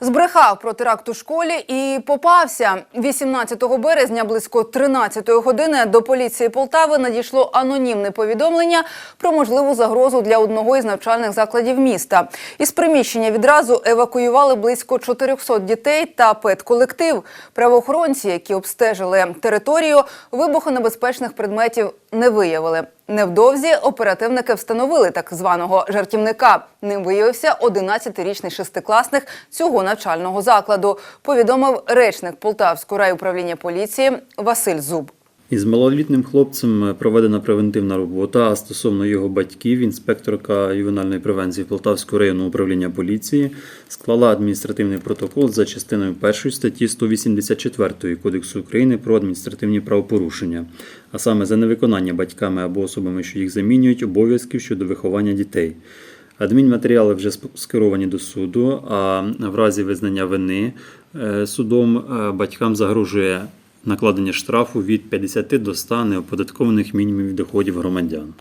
Збрехав про теракт у школі і попався. 18 березня близько 13 години до поліції Полтави надійшло анонімне повідомлення про можливу загрозу для одного із навчальних закладів міста. Із приміщення відразу евакуювали близько 400 дітей та педколектив. Правоохоронці, які обстежили територію, вибухонебезпечних предметів не виявили. Невдовзі оперативники встановили так званого жартівника. Ним виявився 11-річний шестикласник цього навчального закладу. Повідомив речник Полтавського райуправління поліції Василь Зуб. Із малолітнім хлопцем проведена превентивна робота, а стосовно його батьків, інспекторка ювенальної превенції Полтавського районного управління поліції склала адміністративний протокол за частиною 1 статті 184 Кодексу України про адміністративні правопорушення, а саме за невиконання батьками або особами, що їх замінюють, обов'язків щодо виховання дітей. Адмінматеріали вже скеровані до суду, а в разі визнання вини е, судом е, батькам загрожує накладення штрафу від 50 до 100 неоподаткованих мінімумів доходів громадян.